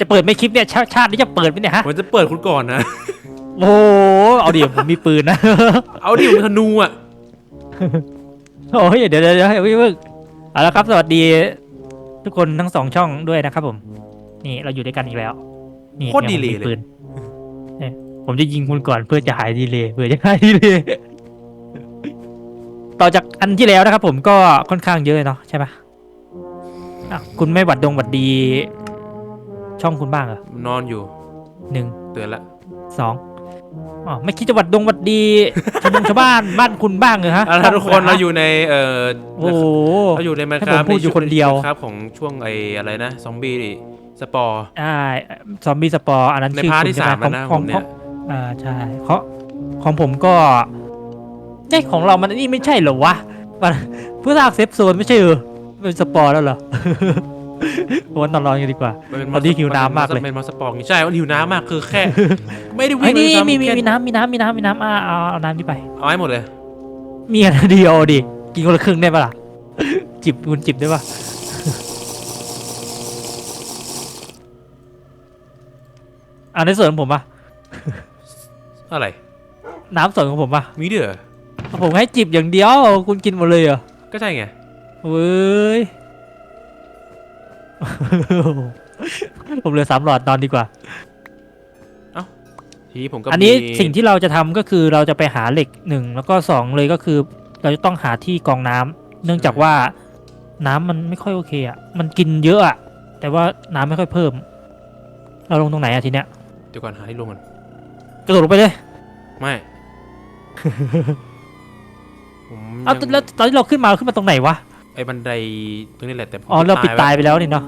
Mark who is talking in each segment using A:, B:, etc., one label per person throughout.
A: จะเปิดไหม่คลิปเนี่ยชาชาตินี้จะเปิดไหมเนี่ยฮะ
B: ผมจะเปิดคุณก่อนนะ
A: โอ้โหเอาดิผมมีปืนนะ
B: เอาดิผมธนูอะ
A: โอ้ยเดี๋ยวเดี๋ยวเดี๋ยวพี่เพิ่งเอาละครับ สวัสดี ทุกคนทั้งสองช่องด้วยนะครับผม นี่เราอยู่ด้วยกันอีกแล้ว นี่
B: โคตรดีเลย
A: นี่ผมมีปืนเนี่ยผมจะยิงคุณก่อนเพื่อจะหายดีเลยเพื่อจะหายดีเลยต่อจากอันที่แล้วนะครับผมก็ค่อนข้างเยอะเนาะใช่ปะอะคุณไม่หวัดดงหวัดดี ช่องคุณบ้างเหรอน
B: อนอยู่
A: หนึ่ง
B: เตือนละ
A: สองอ๋อไม่คิดจะหวัดดงหวัดดีชาวบ้านชาวบ้านบ้านคุณบ้างเหรอฮะ
B: เอาละทุกคนเราอยู่ในเอ่อ
A: โอ้โห
B: เราอยู่ในมัน
A: ให้
B: ค
A: ผม
B: รับ
A: พูดอยู่คนเดียว
B: ครับของช่วงไอ้อะไรนะซอมบี้สปอร์
A: อ่าซอมบี้สปอร์อันนั้น
B: ใน
A: ชื่อ
B: พาร์ท
A: คุณ
B: ที่
A: ใช่
B: สาม
A: ไหม
B: แล้วนะ
A: ของ
B: ผมเนี่
A: ขอย งอ่าใช่ของของผมก็ไอ้ยของเรามันนี่ไม่ใช่เหรอวะมันเพื่อสร้างเซฟโซนไม่ใช่เหรอเป็นสปอร์แล้วเหรอ วันนอนรอกันดีกว่า
B: มัเป็
A: ตอนนี้หิวน้ำมากเลย
B: เป็นมอสปอร์งใช่มันหิวน้ำมากคือแค่ ไม่ได้วิ่
A: ไอ้
B: ง
A: ยนี่
B: เลยซ้ำ
A: มีมี
B: แค่
A: มีน้ำมีน้ำมีน้ำมีน้ำอ่าเอาเอาน้ำนี่ไป
B: เอาให้หมดเลย
A: มีอันเดียวดิ กินคนละครึ่งได้ปะล่ะ จิบคุณจิบได้ปะอ่าในส่วนของผมปะ
B: อะไร
A: น้ำส่วนของผมปะ
B: มีเดือ
A: ผมให้จิบอย่างเดียว คุณกินหมดเลยเหรอ
B: ก็ใช่ไง
A: เว้ย ผมเหลือสามหลอดนอนดีกว่า
B: ทีนี้ผมก็
A: อันนี้
B: มี
A: สิ่งที่เราจะทำก็คือเราจะไปหาเหล็กหนึ่งแล้วก็สองเลยก็คือ เราจะต้องหาที่กรองน้ำเนื่องจากว่าน้ำมันไม่ค่อยโอเคอะมันกินเยอะอะแต่ว่าน้ำไม่ค่อยเพิ่ม เราลงตรงไหนอะทีเนี้ย
B: เดี๋ยวก่อนหาที่ลงก่อน
A: กระโดดลงไปเลย
B: ไม่ ผม
A: เอา
B: ยัง
A: แล้วตอนที่เราขึ้นมาเราขึ้นมาตรงไหนวะ
B: ไอ้บันไดตรงนี้แหละแต่ผม
A: อ๋อเราปิดตาย
B: ไว้
A: ไปแล้วนี่เนาะ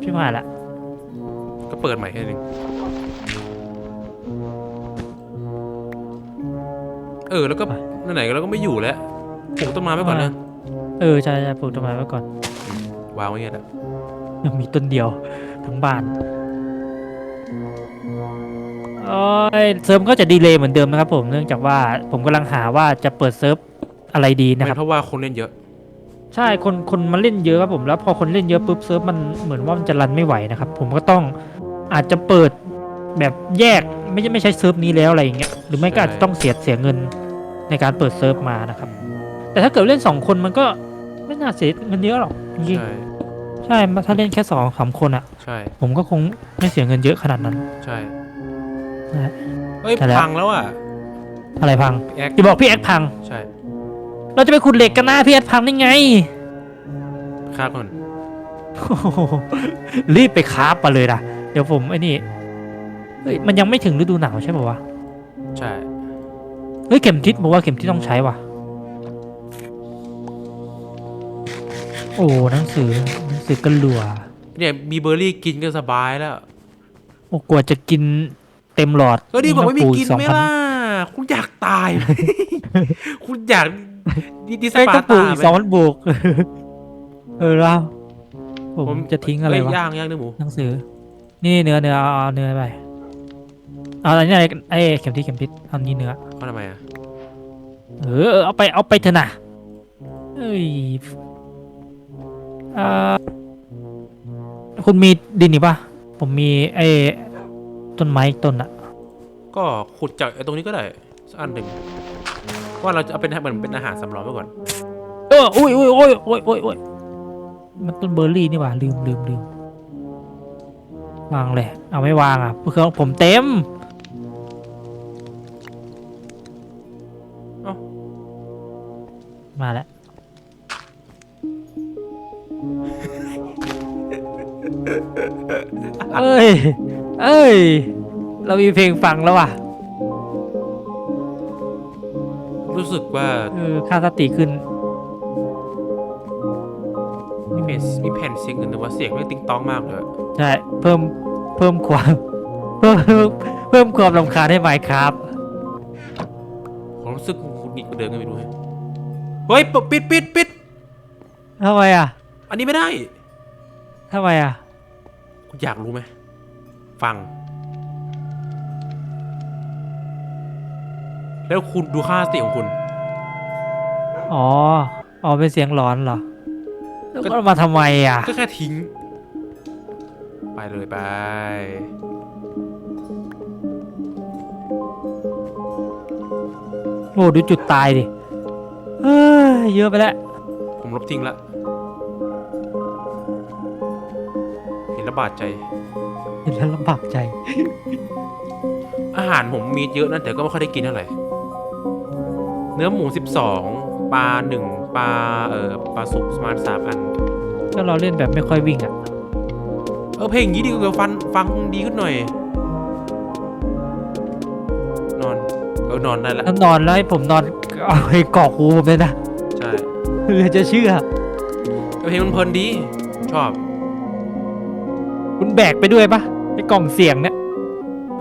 A: พี่มาละ
B: ก็เปิดใหม่แค่นึงเออแล้วก็ไหนๆเราก็ไม่อยู่แล้วปลูกต้นไม้ไว้ก่อนนะ
A: เออใช่ใช่ปลูกต้นไม้ไว้ก่อน
B: วางไว้เงี้ยแหละ
A: ยังมีต้นเดียวทั้งบ้านโอ้ยเซิร์ฟก็จะดีเลย์เหมือนเดิมนะครับผมเนื่องจากว่าผมกำลังหาว่าจะเปิดเซิร์ฟอะไรดีนะค
B: ไม่
A: รับ
B: เพราะว่าคนเล่นเยอะ
A: ใช่คนคนมาเล่นเยอะครับผมแล้วพอคนเล่นเยอะปุ๊บเซิร์ฟมันเหมือนว่ามันจะรันไม่ไหวนะครับผมก็ต้องอาจจะเปิดแบบแยกไม่ใช่ไม่ใช่เซิร์ฟนี้แล้วอะไรอย่างเงี้ยหรือไม่ก็อาจจะต้องเสียเสียเงินในการเปิดเซิร์ฟมานะครับ แต่ถ้าเกิดเล่นสองคนมันก็ไม่น่าเสียเงินเยอะหรอกจริง
B: ใช่
A: ๆใช่ถ้าเล่นแค่สองสามคนอะ
B: ใช่
A: ผมก็คงไม่เสียเงินเยอะขนาดนั้น
B: ใช่
A: นะฮะ
B: เอ้ย
A: ใช่แล้ว
B: พังแล้วอะ
A: อะไรพัง
B: แอค
A: จะบอกพี่แอดพัง
B: ใช่
A: เราจะไปขุดเหล็กกันนะพี่แอดพังได้ไง
B: ค่าก่อน
A: โอ้โหรีบไปคราฟมาเลยนะเดี๋ยวผมไอ้นี่เฮ้ยมันยังไม่ถึงฤดูหนาวใช่ป่าวะ
B: ใช่
A: เฮ้ยเข็มทิศบอกว่าเข็มทิศต้องใช้ว่ะ โอ้หนังสือหนังสือกันหลัว
B: เนี่ยมีเบอร์รี่กินก็สบายแล้ว
A: โอ้กว่าจะกินเต็มหลอด
B: ก็ดีกว่าไม่มี
A: ต้องปลู
B: กิน
A: สอง
B: ไหม
A: พั
B: ล่ะ คุณอยากตายไหม คุณอยาก ดิดิส
A: ใช่
B: ปา
A: ต้องปลูก
B: ตา
A: อีก
B: ไหม
A: สองพันบุก เออแล้วผม
B: ผม
A: จะทิ้งอะไร
B: เย
A: วะ
B: ย่างย่างเนื้อหมู
A: หนังสือ นี่เนื้อเนื้อเอาเอาเนื้อไป เอาอันนี้อะไรไอ้เข็มทิศเข็มทิศเอานี่เนื้อ
B: เอาทำไมอะ
A: เออเอาไปเอาไปเถอะนะเอ้ยเอ่อคุณมีดินอีกปะผมมีไอ้ต้นไม้อีกต้นอะ
B: ก็ขุดจากไอ้ตรงนี้ก็ได้สักอันหนึ่ง ว่าเราจะเอาเป็นเหมือนเป็นอาหารสำรองไว้ก่อน
A: เอออุ้ยอุ้ยอุ้ยอุ้ยอุ้ยอุ้ยมันต้นเบอร์รี่นี่หว่าลืมลืมลืมวางเลย เอาไม่วางอะเครื่องผมเต็ม
B: เอ้า
A: มาแล้วเอ้ย เอ้ย เรามีเพลงฟังแล้วว่ะ
B: รู้สึกว่า
A: เออค่าสติขึ้น
B: มีเพนมีแผ่นเสียงอื่นแต่ว่าเสียงไม่ติ๊งต้องมากเลยอะ
A: ใช่ เพิ่มเพิ่มความเพิ่มเพิ่มความรำคาญให้ไมค์ครับ
B: ผมรู้สึกคุณนิดกว่าเดิมก็ไม่รู้เฮ้ยเฮ้ยปิดปิดปิด
A: ทำไมอะ
B: อันนี้ไม่ได้
A: ทำไมอะ
B: คุณอยากรู้ไหม ฟัง แล้วคุณดูค่าสติของคุณ
A: อ๋อ อ๋อ เป็นเสียงหลอนเหรอ แล้ว
B: ก็
A: ก็เอามาทำไมอะ
B: ก็แค่ทิ้ง ไปเลยไป
A: โอ้ดูจุดตายดิเฮ้ยเยอะไปแล้ว
B: ผมลบทิ้งละ เห็นแล้วบาดใจ
A: เห็นแล้วลำบากใจ
B: อาหารผมมีเยอะนะแต่ก็ไม่ค่อยได้กินเท่าไหร่ เนื้อหมู 12 ปลาหนึ่งปลา เอ่อ ปลาสุกประมาณสามอัน
A: ก็เราเล่นแบบไม่ค่อยวิ่งอะ
B: เออเพลงอย่างนี้ดีกว่าฟันฟังดีขึ้นหน่อย นอน เออนอนได้ละ
A: ถ้านอนแล้วให้ผมนอนเอาให้กอกหูผมเลยนะ
B: ใช่
A: เพื่อจะเชื่อ
B: เออเพลงมันเพลินดี ชอบ
A: คุณแบกไปด้วยปะไอ้กล่องเสียงเนี่ย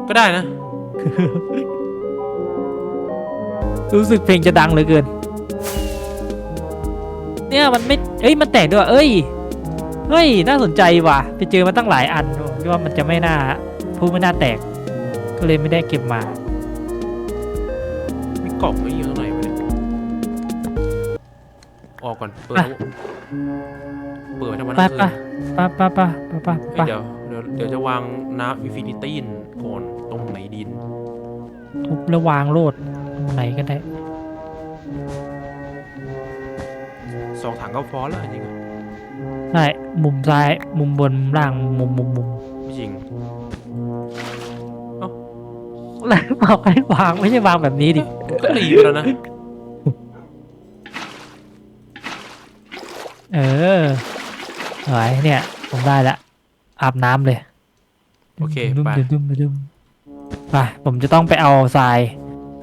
B: ก็ได้นะ
A: รู้สึกเพลงจะดังเหลือเกิน เนี่ยมันไม่เอ้ยมันแตกด้วยว่ะเอ้ยเฮ้ยน่าสนใจว่ะ ไปเจอมาตั้งหลายอันผมคิดว่ามันจะไม่น่าพูดไม่น่าแตก ก็เลยไม่ได้เก็บมา
B: มีกล่องไม่อยู่ตรงไหนวะเนี่ยออกก่อนเปิด
A: อะ
B: เปิดทำไม
A: ไป
B: ทั้งคื
A: ไป
B: น
A: ไปไปไปไปไป
B: เอ้
A: ไป
B: ยเดี๋ยวเดี๋ยวเดี๋ยวจะวางน้ำอินฟินิตี้ก่อนตรงไหนดิน
A: ทุบแล้ววางโลดตรง ไหนก็ได้
B: สองถังก็พอแล้วจริงๆอะ
A: ใช่มุมซ้ายมุมบนมุมล่างมุมมุมมุม
B: ไม่จริง
A: แล้วบอกให้วางไม่ใช่วางแบบนี้ดิ
B: ก็ดีไปแล้วนะ
A: เออไหวเนี่ย ผมได้ละอาบน้ำเลย
B: โอเค
A: ดุม
B: ไป
A: ดุมดุมดุมไปผมจะต้องไปเอาทราย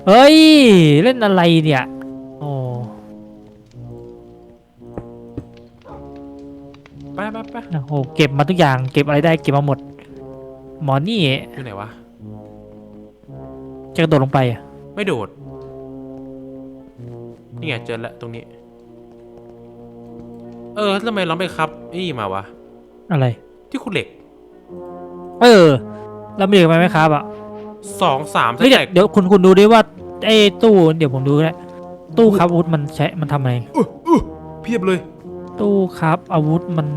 A: เฮ้ย เล่นอะไรเนี่ยโอ้
B: ไปไปไป
A: โหเก็บมาทุกอย่างเก็บอะไรได้เก็บมาหมด หมอนี่
B: อยู่ไหนวะ
A: จะกระโดดลงไปอะ
B: ไม่โดด นี่ไงเจอแล้วตรงนี้ เออทำไมเราไม่ครับนี่มาวะ
A: อะไร
B: ที่คุณเหล็ก
A: เออ เรามีเหลือไหมครับอะ
B: สองสาม
A: เฮ้ย
B: แต
A: เดี๋ยว
B: ก
A: เดี๋ยวคุณคุณดูดิว่า ไอ้ตู้เดี๋ยวผมดูก็ได้ตู้ครับอาวุธมันใช้มันทำอะไร
B: อุ๊ยอุ๊ยเพียบเลย
A: ตู้ครับอาวุธมัน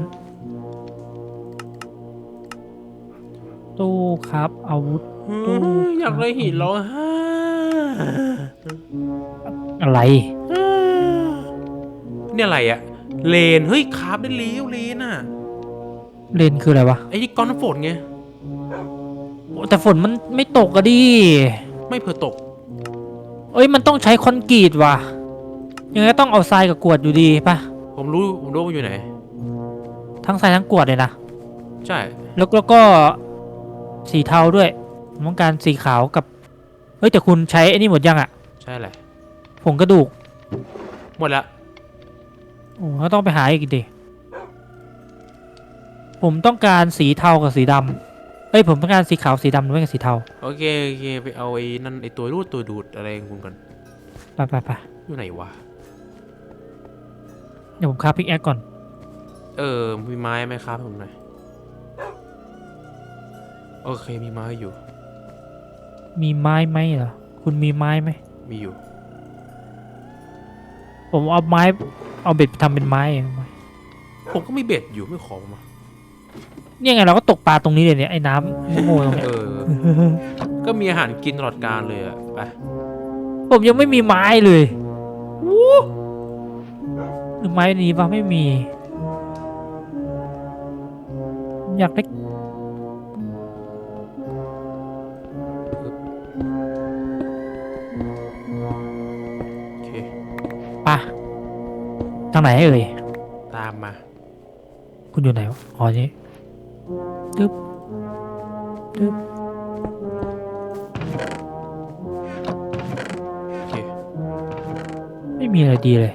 A: ตู้ครับอาวุธ
B: เฮ้ยอยากเลยหินร้องไห้
A: อะไร
B: เนี่ยอะไรอะเลน เฮ้ยคราบได้เลี้ยวเลนอะ
A: เลนคืออะไรวะ
B: ไอ้ที่ก้อนน้ำฝนไง
A: โอ้แต่ฝนมันไม่ตกอะดิ
B: ไม่เผื่อตก
A: เอ้ยมันต้องใช้คอนกรีตว่ะ ยังไงก็ต้องเอาทรายกับกรวดอยู่ดีปะ
B: ผมรู้ผมรู้ว่ามันอยู่ไหน
A: ทั้งทรายทั้งกรวดเลยนะ
B: ใช่
A: แล้วแล้วก็สีเทาด้วยผมต้องการสีขาวกับ เฮ้ยแต่คุณใช้ไอ้นี่หมดยังอะ
B: ใช่แหละ
A: ผงกระดูก
B: หมดละ
A: โอ้ก็ต้องไปหาอีกดิ ผมต้องการสีเทากับสีดำ เอ้ยผมต้องการสีขาวสีดำด้วยกับสีเทา
B: โอเคโอเคไปเอาไอ้นั่นไอ้ตัวรูดตัวดูดอะไรของคุณกัน
A: ไปไปไป
B: อยู่ไหนวะ
A: เดี๋ยวผมคาพิกแอคก่อน
B: เออมีไม้ไหมครับผมหน่อยโอเคมีไม้อยู่
A: มีไม้ไหมเหรอคุณมีไม้ไหม
B: มีอยู่
A: ผมเอาไม้เอาเบ็ดไปทำเป็นไม้เอาไม้
B: ผมก็มีเบ็ดอยู่ไม่ขอมา
A: เนี่ยไงเราก็ตกปลาตรงนี้เลยเนี่ยไอ้น้ำโง่ๆตรงเนี้ย
B: เออ ก็มีอาหารกินตลอดการเลยอะไป
A: ผมยังไม่มีไม้เลยหรือไม้นี้วะไม่มี อยากได้
B: โอเค
A: ปลาทางไหนเอ่ย
B: ตามมา
A: คุณอยู่ไหนวะอ๋อนี่ ตึ๊บตึ๊บ
B: โอเค
A: ไม่มีอะไรดีเลย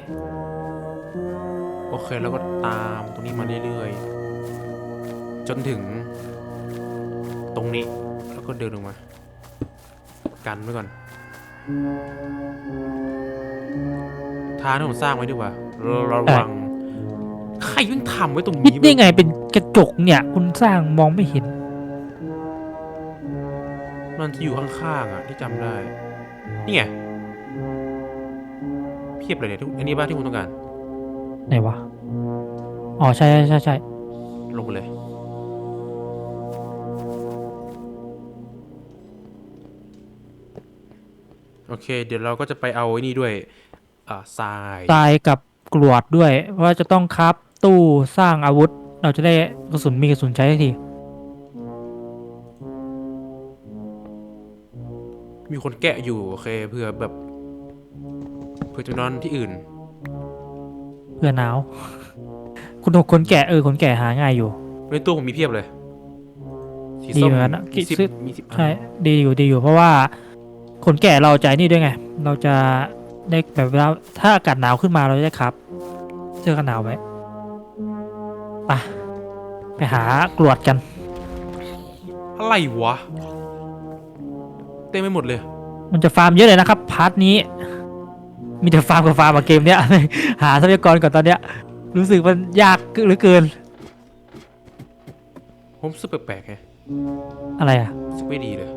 B: โอเค แล้วก็ตามตรงนี้มาเรื่อยๆ จนถึง ตรงนี้ แล้วก็เดินลงมา กันไว้ก่อน ทางที่ผมสร้างไว้ดีกว่า ระระวัง ใครยิ่งทำไว้ตรง
A: คิด
B: นี้
A: ได้
B: วะ
A: ไงเป็นกระ จกเนี่ย คุณสร้างมองไม่เห็น
B: มันจะอยู่ข้างๆอะที่จำได้ นี่ไงเพียบเลยเนี่ยทุกอันนี้บ้านที่คุณต้องการ
A: ไหนวะ อ๋อ ใช่ใช่ใช่ใช่
B: ลงไปเลย โอเค เดี๋ยวเราก็จะไปเอาไอ้นี่ด้วย อ่าทราย
A: ทรายกับกรวดด้วย ว่าจะต้องครับตู้สร้างอาวุธ เราจะได้กระสุนมีกระสุนใช้ทันที
B: มีคนแกะอยู่โอเคเผื่อแบบเผื่อจะนอนที่อื่น
A: เพื่อหนาว คุณคนแก่เออคนแก่หาง่ายอยู่
B: ในตู้ผมมีเพียบเลยสี
A: ดี
B: ส้ม
A: เหมือนกันนะ
B: มีสิบ
A: ซื้อ
B: มีสิบอัน
A: ใช่ดีอยู่ดีอยู่เพราะว่า คนแก่เราใจนี่ด้วยไง เราจะได้แบบเวลาถ้าอากาศหนาวขึ้นมาเราจะได้ครับ เสื้อกันหนาวไว้ ไปไปหากรวดกัน
B: อะไรวะ เต็มไปหมดเลย
A: มันจะฟาร์มเยอะเลยนะครับ พาร์ทนี้ มีแต่ฟาร์มกับฟาร์มอะเกมเนี้ย หาทรัพยากรก่อนตอนเนี้ย รู้สึกมันยากเหลือเกิน
B: ผมรู้สึกแปลกๆไง
A: อะไรอะ
B: รู้สึกไม่ดีเลย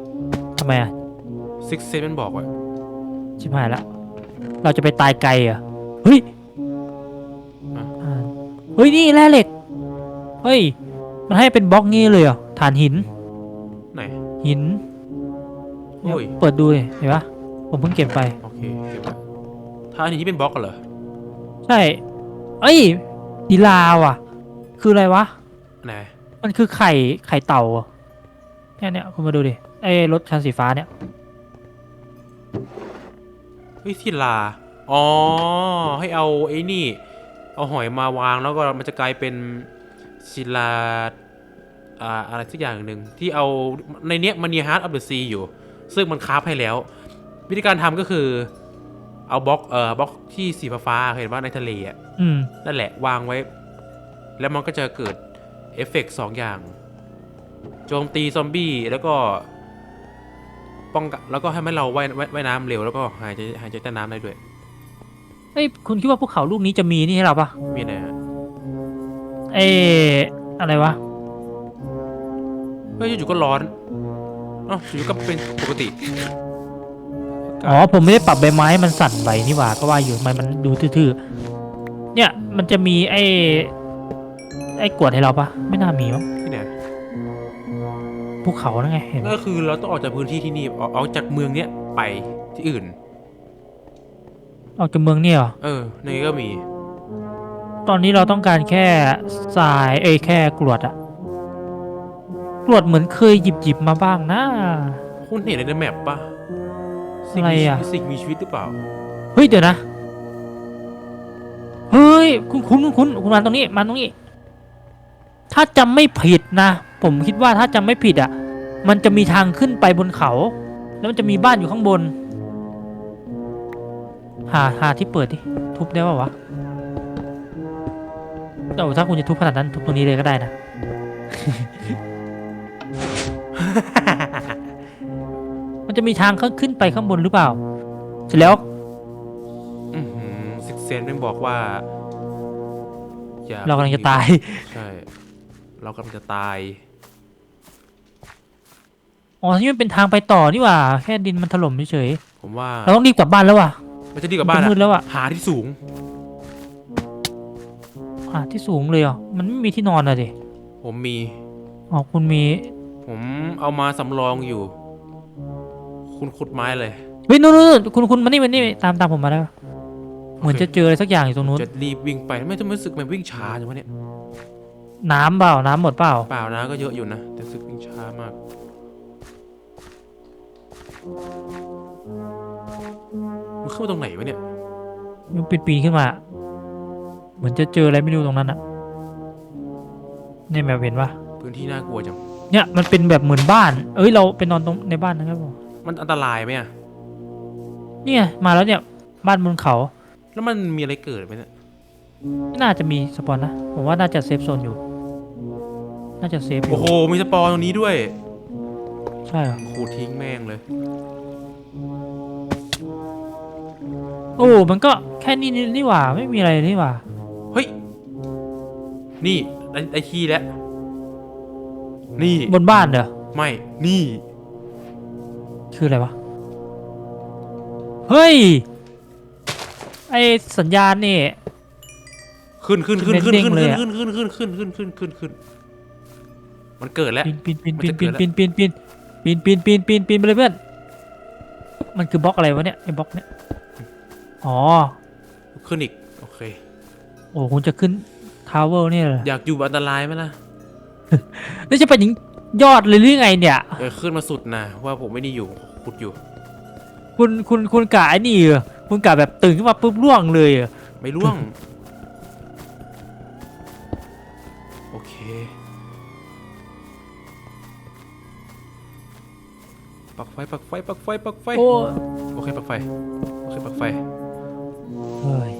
A: ทำไมอะ
B: ซิกเซนมันบอกว่า
A: ชิบหายแล้วเราจะไปตายไกลเหรอะเฮ้ยอ่าเฮ้ยนี่แร่เหล็ก เฮ้ย มันให้เป็นบล็อกงี้เลยเหรอฐานหิน
B: ไหน
A: หิน
B: โอ้ย
A: เปิดดูดิเห็นปะผมเพิ่งเก็บไป
B: โอเคเก็บไว้ถ้าอันนี้เป็นบล็อกกันเหรอ
A: ใช่ เอ้ยดีลาว่ะ คืออะไรวะ
B: ไหน
A: มันคือไข่ไข่เต่าอะเนี่ยเนี่ยคุณมาดูดิไอ้รถคันสีฟ้าเนี่ย
B: เฮ้ยศิลา อ๋อ ให้เอาไอ้นี่ เอาหอยมาวางแล้วก็มันจะกลายเป็น ศิลาอ่าอะไรสักอย่างหนึ่งที่เอาในเนี้ยมันมีฮาร์ดออฟเดอะซีอยู่ ซึ่งมันคราฟให้แล้ว วิธีการทำก็คือเอาบล็อกเอ่อบล็อกที่สีฟ้าๆเห็นว่าในทะเลอะ
A: อืม
B: นั่นแหละวางไว้ แล้วมันก็จะเกิดเอฟเฟกต์สองอย่าง โจมตีซอมบี้แล้วก็ป้องกันแล้วก็ให้ให้เราว่ายว่ายว่ายน้ำเร็วแล้วก็หายใจหายใจใต้น้ำได้ด้วย
A: เอ้ยคุณคิดว่าภูเขาลูกนี้จะมีนี่ให้เราปะ
B: มีอะไรฮะ
A: เอ้อะไรวะ
B: เฮ้ยอยู่ๆก็ร้อนอ๋ออยู่ๆก็เป็นปกติ
A: อ๋อ ผมไม่ได้ปรับใบไม้ให้มันสั่นไหวนี่หว่า ก็ว่าอยู่ทำไมมันดูทื่อๆ เนี่ยมันจะมีไอ้ ไอ้กวดให้เราปะไม่น่ามีมั้ง
B: ที่ไหน
A: ภูเขานั่นไงเห็นไหม
B: ก็คือเราต้องออกจากพื้นที่ที่นี่ออกออกจากเมืองเนี้ยไปที่อื่น
A: ออกจากเมืองเนี่ยเหรอ
B: เออในนี้ก็มี
A: ตอนนี้เราต้องการแค่ทรายเอ้ยแค่กรวดอะกรวดเหมือนเคยหยิบหยิบๆมาบ้างนะ
B: คุณเห็นในแมปปะสิ่ง
A: อะไร
B: มี
A: อะ
B: สิ่งมีชีวิตหรือเปล่า
A: เฮ้ยเดี๋ยวนะ เฮ้ย คุณคุณคุณคุณคุณมาตรงนี้มาตรงนี้ ถ้าจำไม่ผิดนะ ผมคิดว่าถ้าจำไม่ผิดอะ มันจะมีทางขึ้นไปบนเขา แล้วมันจะมีบ้านอยู่ข้างบน หาหาที่เปิดดิ ทุบได้ป่าวะ แต่ถ้าคุณจะทุบขนาดนั้นทุบตรงนี้เลยก็ได้นะ มันจะมีทางขึ้นไปข้างบนหรือเปล่า เสร็จแล้ว
B: อือหือซิกเซนมันบอกว่าอย่
A: เรากำลังจะตาย
B: ใช่ เรากำลังจะตาย
A: อ๋อที่มันเป็นทางไปต่อนี่หว่า แค่ดินมันถล่มเฉย
B: ผมว่า
A: ๆเราต้องรีบกลับบ้านแล้วว่ะ
B: มันจะดีกว่าบ้าน
A: มันจะมืดแล้วอะ
B: หาที่สูง
A: อะที่สูงเลยเหรอมันไม่มีที่นอนอะดิ
B: ผมมี
A: อ๋อคุณมี
B: ผมเอามาสำรองอยู่ คุณขุดไม้เลย
A: เฮ้ยนู่นนู่นคุณคุณมานี่มานี่ตามตามผมมาแล้วเหมือนจะเจออะไรสักอย่างอยู่ตรงนู้น
B: จะรีบวิ่งไปไม่ต้องรู้สึกมันวิ่งช้าจังวะเนี่ย
A: น้ำเปล่าน้ำหมดเปล่า
B: เปล่านะก็เยอะอยู่นะ แต่รู้สึกวิ่งช้ามาก มันเข้ามาตรงไหนวะเนี่ย
A: มันปีนปีนขึ้นมา เหมือนจะเจออะไรไม่รู้ตรงนั้นอะเนี่ยแมวเห็นปะ
B: พื้นที่น่ากลัวจัง
A: เนี่ยมันเป็นแบบเหมือนบ้าน เอ้ยเราไปนอนตรงในบ้านนะครับผม
B: มันอันตรายไหมอะ
A: เนี่ยมาแล้วเนี่ยบ้านบนเขา
B: แล้วมันมีอะไรเกิดไหมเนี่ย
A: ไม่น่าจะมีสปอนนะผมว่าน่าจะเซฟโซนอยู่ น่าจะเซฟอ
B: โอ้
A: ยู่
B: โห มีสปอร์ตรงนี้ด้วย
A: ใช่เหรอ
B: ขูดทิ้งแม่งเลย
A: โอ้มันก็แค่นี้นี่หว่าไม่มีอะไรนี่หว่า
B: เฮ้ย นี่ได้ได้ขี้แล้ว นี่
A: บนบ้านเหรอ
B: ไม่ นี่
A: คืออะไรวะ เฮ้ย ไอสัญญาณนี่
B: ขึ้นขึ้นขึ้นขึ้น
A: เด้ง
B: ขึ้น
A: เลย
B: ขึ้น
A: อะ
B: ขึ้นขึ้นขึ้นขึ้นขึ้นขึ้นขึ้นขึ้นมันเกิดแล้ว
A: ปีนปีนปีน
B: มัน
A: ปีน
B: จะ
A: ปีน
B: เกิ
A: ปี
B: ด
A: นปีนปีนปีนปีนปีนปีนปีนไปเลยเพื่อน มันคือบล็อกอะไรวะเนี่ยไอ้บล็อกเนี่ย อ๋อ
B: ขึ้นอีก โอเค
A: โอ้คุณจะขึ้นทาวเวอร์เนี่ยเหรอ
B: อยากอยู่อันตรายไหมล่ะ
A: นี่จะเป็นถึงยอดเลยหรือไงเนี่ย
B: เออขึ้นมาสุดนะว่าผมไม่ได้อยู่ขุดอยู่
A: คุณคุณคุณกะไอ้นี่เหรอคุณกะแบบตื่นขึ้นมาปุ๊บร่วงเลยเหรอ
B: ไม่ร่วง โอเคปักไฟปักไฟปักไฟปักไฟ
A: โอ้
B: โอเคปักไฟโอเคปักไฟ
A: เฮ้ย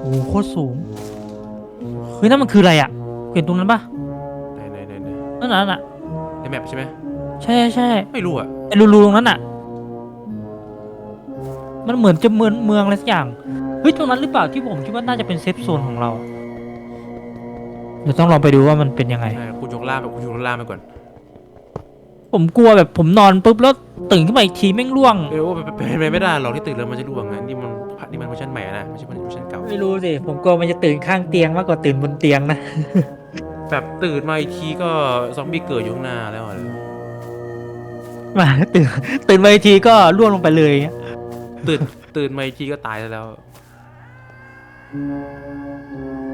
A: โอ้โคตรสูง เฮ้ยนั่นมันคืออะไรอะเห็นตรงนั้นปะ
B: ไหนไหนไหนไหน
A: นั่นน่ะนั่นน่ะ
B: ในแมปใช่ไหม
A: ใช่ใช่ใช่
B: ไม่รู้อะ
A: ไอ้รูๆตรงนั้นอะ มันเหมือนจะเหมือนเมืองอะไรสักอย่างเฮ้ยตรงนั้นหรือเปล่าที่ผมคิดว่าน่าจะเป็นเซฟโซนของเราเดี๋ยวต้องลองไปดูว่ามันเป็นยังไง
B: ใช่คุณยกล่ามไปคุณยกล่ามไปก่อน
A: ผมกลัวแบบผมนอนปุ๊บแล้วตื่นขึ้นมาอีกทีแม่งร่วง
B: เออว่าเป็นเป็นไปไม่ได้หรอกที่ตื่นแล้วมันจะร่วงอะนี่มันนี่มันเวอร์ชันใหม่นะไม่ใช่เวอร์ชันเก่า
A: ไม่รู้สิ ผมกลัวมันจะตื่นข้างเตียงมากกว่าตื่นบนเตียงนะ
B: แบบตื่นมาอีกทีก็ซอมบี้เกิดอยู่ข้างหน้าแล้วอะ
A: มาตื่นตื่นมาอีกทีก็ร่วงลงไปเลยอย่างเงี้ย
B: ตื่นตื่นมาอีกทีก็ตายแล้ว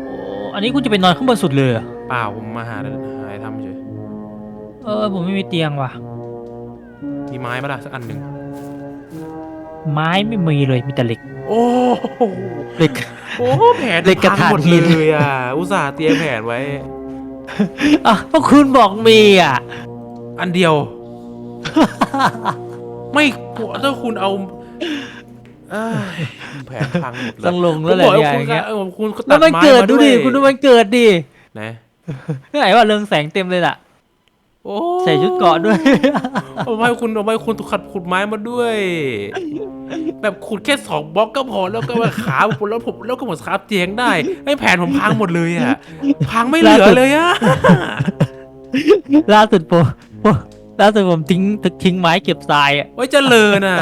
A: โอ้อันนี้คุณจะไปนอนข้างบนสุดเลยเหรอ
B: เปล่าผมมาหาหาอะไรทำเฉย
A: เออ ผมไม่มีเตียงว่ะ
B: มีไม้มาละสักอันหนึ่ง
A: ไม้ไม่มีเลยมีแต่เหล็ก
B: โอ้โห
A: เหล็ก
B: โอ้แผน
A: เด็กกระ
B: พัง
A: ถาง
B: หมด
A: หิน
B: เลยอะ อุตส่าห์เตรียมแผนไว้
A: อะเพราะคุณบอกมีอะ
B: อันเดียว ไม่ถ้าคุณเอาเอ้ยแผนพังหมดเล
A: ต้
B: ย
A: องลง
B: ผ
A: แล้ว
B: ม
A: แหละ
B: บอก
A: เนี่ย
B: ว่า
A: อ
B: คุณ
A: ย่างเงี้ย
B: เออคุณก็
A: แล้
B: ตั
A: ว
B: ด
A: มัน
B: ไม้
A: เกิด
B: มา
A: ดู
B: ด้วย
A: ดิ คุณดูมันเกิดดิ
B: นะ
A: ไหนว่าเรืองแสงเต็มเลยล่ะ
B: โอ้
A: ใส่ชุดเกราะด้วย
B: เอาไม้คุณเอาไม้คุณขัดขุดไม้มาด้วย แบบขุดแค่สองบล็อกก็พอแล้วก็มาขาผมแล้วผมแล้วก็หมดคราฟเตียงได้ไอ้แผนผมพังหมดเลยอะ พังไม่เหลือเลยอะ
A: ล่าสุดผมผมล่าสุดผมทิ้งทิ้งไม้เก็บทรายอะ
B: ไว้เจริญอะ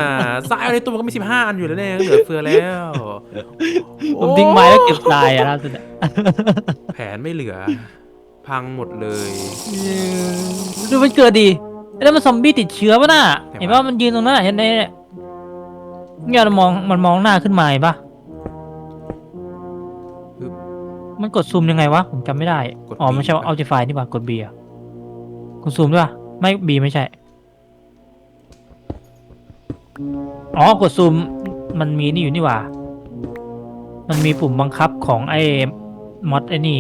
B: ทรายในตัวมันก็มีสิบห้าอันอยู่แล้วเนี่ยเหลือเฟือแล้ว
A: ผมทิ้งไม้แล้วเก็บทรายอะล่าสุดอะ
B: แผนไม่เหลือ พังหมดเลย
A: ดูมันเกิดดิแล้วมันซอมบี้ติดเชื้อป่ะน่ะ
B: ไหนวะ
A: เห็นว่ามันยืนตรงนั้นอะเห็นไหมเนี่ยเนี่ยมันมองมันมองหน้าขึ้นมาเห็นปะมันกดซูมยังไงวะผมจำไม่ได้
B: กด
A: อ๋อ
B: B
A: ไม่ใช่เอาจิฟายนี่ป่ะกด B อะกดซูมด้วยป่ะไม่บีไม่ใช่ อ๋อกดซูมมันมีนี่อยู่นี่หว่า มันมีปุ่มบังคับของไอ้มอดไอ้นี่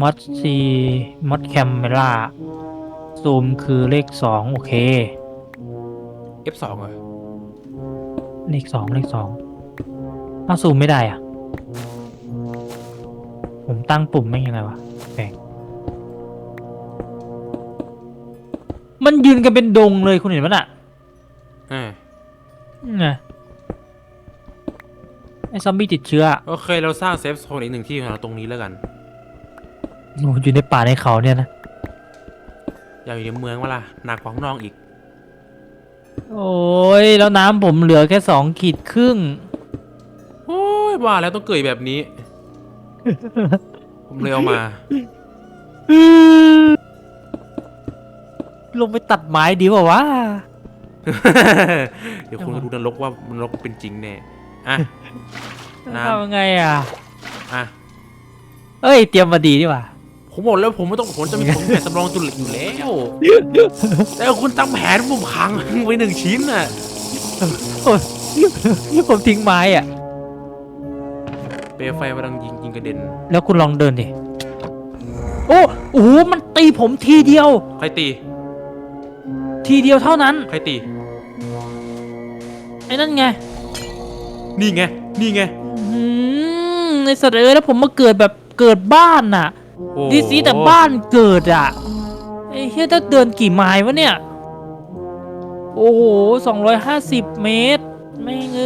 A: มอดซีมอดแคมเมล่าซูมคือเลขสองโอเค
B: F2 เหรอ
A: เลขสองเลขสองถ้าซูมไม่ได้อะ ผมตั้งปุ่มไม่งยังไงวะแปลกมันยืนกันเป็นดงเลยคุณเห็นปะน่ะ
B: อ่า
A: ไงไอ้ซอมบี้ติดเชื้อ
B: โอเค เราสร้างเซฟโซนอีกหนึ่งที่ของเราตรงนี้แล้วกัน
A: โอ้อยู่ในป่าในเขาเนี่ยนะ
B: อยากอยู่ในเมืองวะล่ะหนักกว่าข้างนอกอีก
A: โอ้ยแล้วน้ำผมเหลือแค่สองขีดครึ่ง
B: โอ้ยว่าแล้วต้องเกิดแบบนี้ ผมเลยเอามา
A: ลงไปตัดไม้ดีกว่าวะ
B: เดี๋ยวคุณก็ดูนรกว่านรกเป็นจริงแน่อะ น้ำ
A: ทำยังไงอะ
B: อะ
A: เอ้ย เตรียมมาดีดีกว่า
B: ผมบอกแล้วผมไม่ต้องผมจะมีผมแผนสำรองจุดเหล็กอยู่แล้วแต่คุณตั้งแผนผมพังไปหนึ่งชิ้นน่ะ
A: ผมทิ้งไม้อะ
B: เปลวไฟกำลังยิงยิงกระเด็น
A: แล้วคุณลองเดินดิโอ้โอ้โหมันตีผมทีเดียว
B: ใครตี
A: ทีเดียวเท่านั้น
B: ใครตี
A: ไอ้นั่นไง
B: นี่ไง นี่ไง
A: อืมในสัตว์เอ้ยแล้วผมมาเกิดแบบเกิดบ้านน่ะ
B: โอ้
A: ดีซีแต่บ้านเกิดอะไอ้เฮียถ้าเดินกี่ไมล์วะเนี่ย โอ้โหสองร้อยห้าสิบเมตร ไม่เง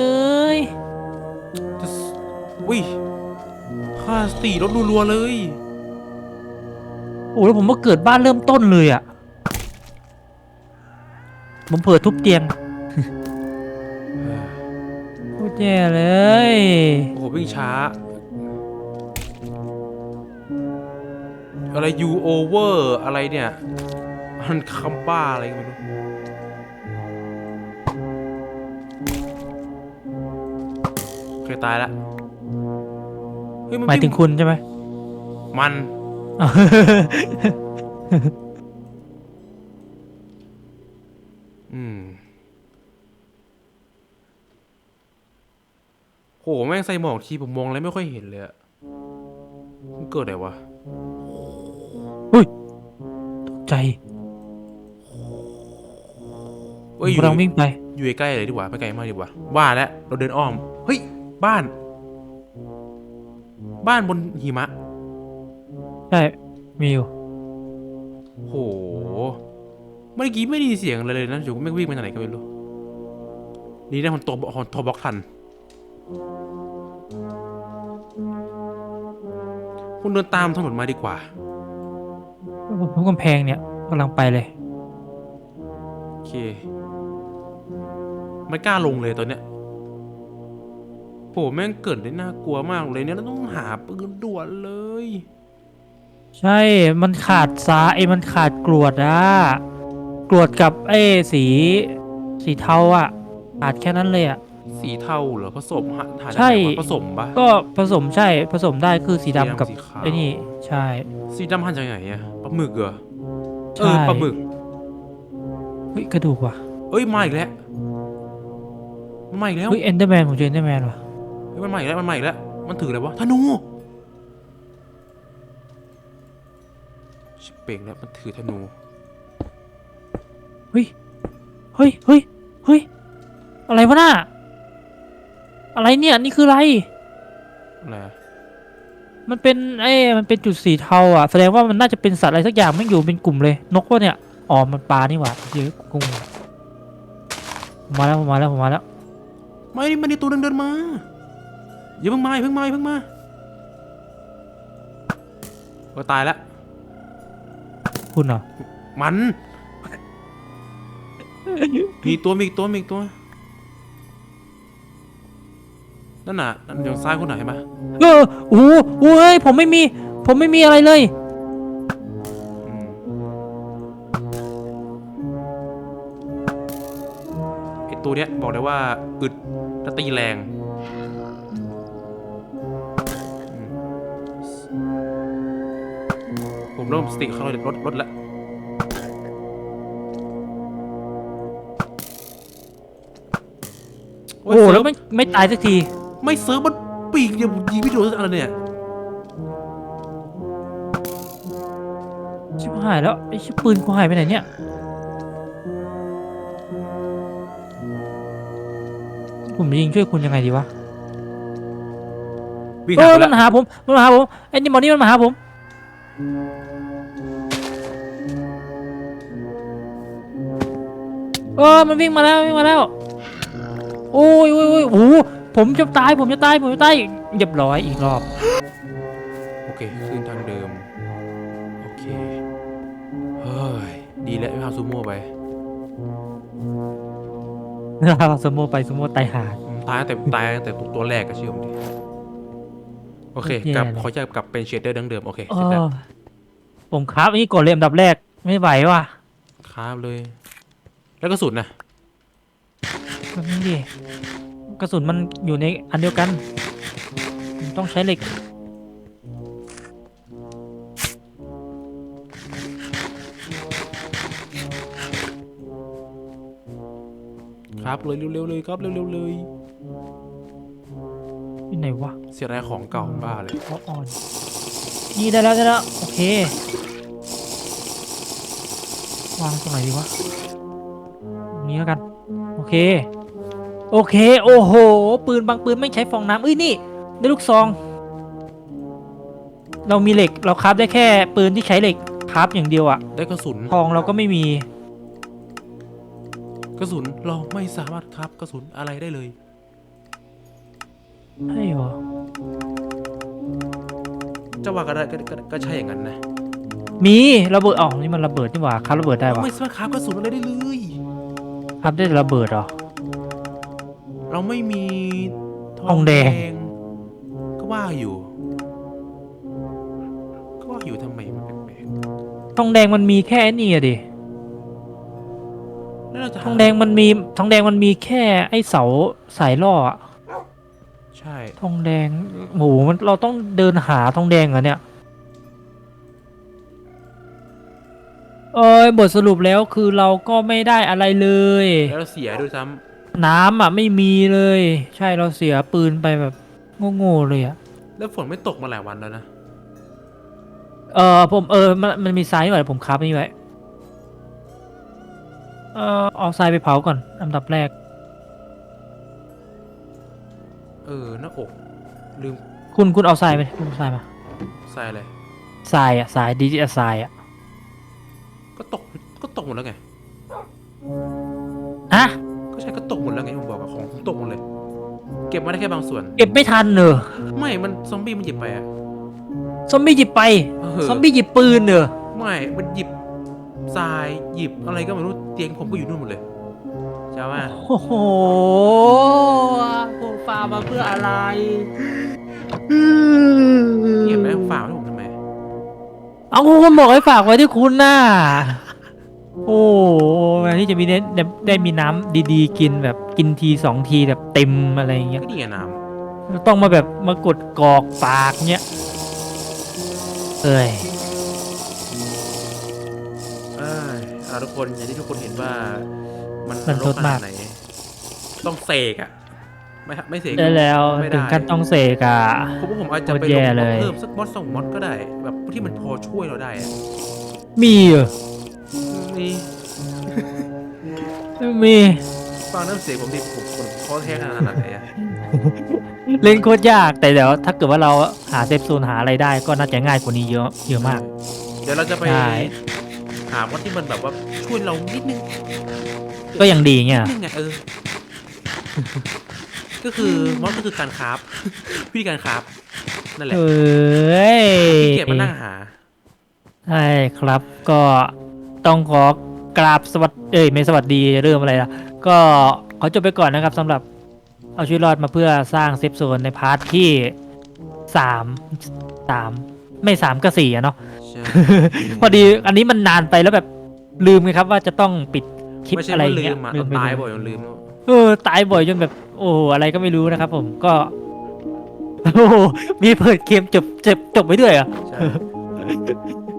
A: ย
B: อุ้ยค่าสตีรถรัวๆเลย
A: โอ้แล้วผมมาเกิดบ้านเริ่มต้นเลยอะ ผมเผื่อทุบเตียงโคตรแย่เลย
B: โอ้โหวิ่งช้า อะไร you over อะไรเนี่ยมันคำบ้าอะไรก็ไม่รู้เคยตายละเฮ้ยน
A: หมายถึงคุณใช่ไหม
B: มัน
A: อ้าว
B: อืมโหแม่งใส่หมอกทีผมมองอะไรไม่ค่อยเห็นเลยอะมันเกิดอะไรวะ
A: ใจ
B: เอ้ยอ
A: ผม
B: ยู่
A: กำลังวิ่งไป
B: อยู่ใกล้ๆเลยดีกว่าไม่ไกลมากดีกว่าว่าแล้วเราเดินอ้อมเฮ้ยบ้าน บ้านบนหิมะ
A: ใช่มีอยู่
B: โหเมื่อกี้ไม่ได้ยินเสียงอะไรเลยนะอยู่ไม่งวิ่งไปทางไหนก็ไม่รู้นี่ได้คนตัวคนโทรบล็อกทันคุณเดินตามถนนมาดีกว่า
A: ผมทุกกำแพงเนี่ยกำลังไปเลย
B: โอเค ไม่กล้าลงเลยตอนเนี้ยโหแม่งเกิดได้น่ากลัวมากเลยเนี่ยเราต้องหาปืนด่วนเลย
A: ใช่มันขาดสาไอ้มันขาดกรวดอะกรวดกับไอ้สี สีเทาอะขาดแค่นั้นเลยอะ
B: สีเทาเหรอผสมหาหาจาก
A: ใช่
B: ไหนวะผสมปะ
A: ก็ผสมใช่ผสมได้คือสีดำกับ
B: สีขาว
A: ไอ้นี่ใช่
B: สีดำหันจากไหนอะ ปลาหมึกเหรอเอ
A: ใช่
B: อปลาหมึก
A: เฮ้ยกระดูกว่ะ
B: เอ้ยมาอีกแล้วมันมาอีกแล้ว
A: เฮ้ยเอนเดอร์แมนผมเจอเอนเดอร์แมนว่ะ
B: เฮ้ยมันมาอีกแล้วมันมาอีกแล้วมันถืออะไรวะธนูชิบเป่งแล้วมันถือธนู
A: เฮ้ยเฮ้ยเฮ้ยเฮ้ยอะไรวะน่ะอะไรเนี่ยนี่คืออะไร
B: อะไรอะ
A: มันเป็นไอ้มันเป็นจุดสีเทาอะแสดงว่ามันน่าจะเป็นสัตว์อะไรสักอย่างไม่งอยู่เป็นกลุ่มเลย นกวะเนี่ยอ๋อมันปลานี่หว่าเยอะกุ้งผมมาแล้วผมมาแล้วผมมาแล้ว
B: ไม่นี่มันในตัวเดินเดินมาอย่าเพิ่งมาอย่าเพิ่งมาอย่าเพิ่งมาก็ตายแล้ว
A: คุณเหรอ
B: มันมีตัวมีอีกตัวมีอีกตัว นั่นน่ะนั่นอย่างซ้ายคนไหนเห็นปะ
A: เออโอ้โหโอ้โหเฮ้ยผมไม่มี ผมไม่มีอะไรเลย
B: อืมไอตัวเนี้ยบอกเลยว่าอึดและตีแรงอืมผมเริ่มสติเขาเลยลดลดแล้ว
A: โอ้โหแล้วไม่ไม่ตายสักที
B: ไม่เซิร์ฟมันปีกเดียวยิงไม่โดนสักอันเลยเนี่ย
A: ชิบหายแล้วไอ้ชิบปืนกูหายไปไหนเนี่ยผมจะยิงช่วยคุณยังไงดีวะ
B: วิ่ง
A: เอ
B: หา
A: อ
B: ไป
A: มัน
B: แล้ว
A: มาหาผมมันมาหาผมไอ้นี่หมอนี่มันมาหาผมเออมันวิ่งมาแล้ววิ่งมาแล้วโอ้ยโอ้ยโอ้ยโอ้โห ผมจะตาย ผมจะตาย ผมจะตายเรียบร้อยอีกรอบ
B: โอเคขึ้นทางเดิม โอเค เฮ้ย ดีแล้วไม่เอาซูโม่ไป
A: สมโมไปสมโมตายหา
B: อืมตายตั้งแต่ตายตั้งแต่ตัวตัวแรกก็เชื่อผมดิ โอเค
A: แย่
B: กลับ
A: เลย
B: ขอจะกลับเป็นเชดเดอร์ดังเดิม โอเค
A: เอ
B: เสร็จแล้ว
A: อผมครับอันนี้กดเลยอันดับแรกไม่ไหวว่ะ
B: ครับเลย แล้วก็สุดนะ
A: แบบนี้ดิ กระสุนมันอยู่ในอันเดียวกันผมต้องใช้เหล็ก
B: ครับเลยเร็วๆเลยครับเร็วๆเลย
A: ที่ไหนวะ
B: เสียดายของเก่าบ้าเลย
A: อออน นี่ได้แล้วได้แล้ว โอเค วางตรงไหนดีวะตรงนี้แล้วกัน โอเค โอเค โอ้โห ปืนบางปืนไม่ใช้ฟองน้ำเอ้ยนี่ ได้ลูกซอง เรามีเหล็กเราคราฟได้แค่ปืนที่ใช้เหล็กคราฟอย่างเดียวอะ
B: ได้กระสุน
A: ทองเราก็ไม่มี
B: กระสุนเราไม่สามารถครับกระสุนอะไรได้เลย
A: ใช่เหรอ
B: จะว่าก็ได้ก็ก็ก็ใช่อย่างนั้นนะ
A: มีระเบิดอ๋อนี่มันระเบิดนี่หว่าครับระเบิดได้
B: เรา
A: วะ
B: ไม่สามารถครับกระสุนอะไรได้เลย
A: ครับได้ระเบิดเหรอ
B: เราไม่มี
A: ทองแดง
B: ก็ว่าอยู่ ก็ว่าอยู่ทำไมมันแปลก
A: ทองแดงมันมีแค่นี่อะดิ
B: ๆแล้วเราจะหา
A: ทองแดงมันมีทองแดงมันมีแค่ไอ้เสาสายล่ออะ
B: ใช่
A: ทองแดงโหมันเราต้องเดินหาทองแดงเหรอเนี่ยเอ้ยบทสรุปแล้วคือเราก็ไม่ได้อะไรเลย
B: แล้วเสียด้วยซ้ำ
A: น้ำอะไม่มีเลย ใช่เราเสียปืนไปแบบโง่ๆเลยอะ
B: แล้วฝนไม่ตกมาหลายวันแล้วนะ
A: เออผมเออมันมันมีทรายหน่อยผมคับนี่ไว้เออเอาทรายไปเผาก่อนอันดับแรก
B: เออหน้าอก ลืม
A: คุณคุณเอาทรายไปคุณเอาทรายมา
B: ใส่อะไร
A: ทรายอะทรายดิจิทัลทรายอะ
B: ก็ตก ก็ตกหมดแล้วไง
A: ฮะ
B: ก็ใช่ก็ตกหมดแล้วไงผมบอกอะของผมตกหมดเลย เก็บมาได้แค่บางส่วน
A: เก็บไม่ทันเนอะ
B: ไม่มันซอมบี้มันหยิบไปอะ
A: ซอมบี้หยิบไป
B: เออ
A: ซอมบี้หยิบปืนเนอะ
B: ไม่มันหยิบทรายหยิบอะไรก็ไม่รู้เตียงผมก็อยู่นู่นหมดเลยใช่ไหม
A: โอ้โหผมฟามาเพื่ออะไร
B: เก็บไว้ฝากไว้ผมทำไม
A: เอาคุณบอกให้ฝากไว้ที่คุณน่ะ โอ้แทนที่จะมีได้ได้ได้มีน้ำดีๆ กินแบบกินทีสองทีแบบเต็มอะไรอย่างเงี้ย
B: ก็นี่ไงน้
A: ต้องมาแบบมากดกรอกปากเงี้ยเอ้ยำ
B: เอ้ยเอาทุกคนอย่างที่ทุกคนเห็นว่า มัน
A: มัน
B: ร
A: ท
B: ก
A: ด
B: ขนาด
A: มาก
B: ไหน ต้องเสกอะไม่ไม่เสก
A: ได้แล้ว
B: ไม่
A: ถึ
B: ได้
A: งขั้นต้องเสกอะ
B: ผมว่าผมอาจจะไป
A: โคตรแย่
B: ลง
A: เลย
B: เพิ่มสักมอดสองมอดก็ได้ แบบที่มันพอช่วยเราได้อะ
A: มีเหรอ
B: นี่
A: ไม่มี
B: ฟังน้ำเสียงผมดิผมผมท้อแท้ขนาดไหนอะ
A: เล่นโคตรยากแต่เดี๋ยวถ้าเกิดว่าเราหาเซฟโซนหาอะไรได้ก็น่าจะง่ายกว่านี้เยอะเยอะมาก
B: เดี๋ยวเราจะไป
A: ใช่
B: หามอดที่มันแบบว่าช่วยเรานิดนึง
A: ก็ยังดีเงี้ย
B: นิดนึงไงเออ ก็คือมอดก็คือการคราฟวิธีการคราฟนั่นแหละ
A: เอ้ย
B: ที่เกียจมานั่งหา
A: ใช่ครับก็ ต้องขอกราบสวัสดีเอ้ยไม่สวัสดีจะเริ่มอะไรล่ะก็ขอจบไปก่อนนะครับสำหรับเอาชีวิตรอดมาเพื่อสร้างเซฟโซนในพาร์ทที่สามสามไม่สามก็สี่อะเนาะ
B: ใช่
A: พอดีอันนี้มันนานไปแล้วแบบลืมไงครับว่าจะต้องปิดคลิป
B: ไม่ใช่
A: อะไร
B: ว่า
A: อย่าง
B: ลื
A: เงี้ย
B: มอะ
A: ลื
B: เรา
A: มไป
B: ตาย
A: เลย
B: บ่อยจนลืม
A: เออตายบ่อยจนแบบ โอ้อะไรก็ไม่รู้นะครับผมก็ โอ้โหมีเปิดเกมจบจบจบไว้ด้วยเหรอะ
B: ใช่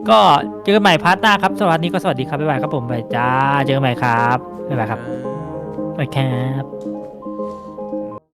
A: ก็เจอกันใหม่พาร์ทหน้าครับสวัสดีก็สวัสดีครับบ๊ายบายครับผมบายจ้าเจอกันใหม่ครับบ๊ายบายครับ
B: อ่า
A: บ๊ายบายครับ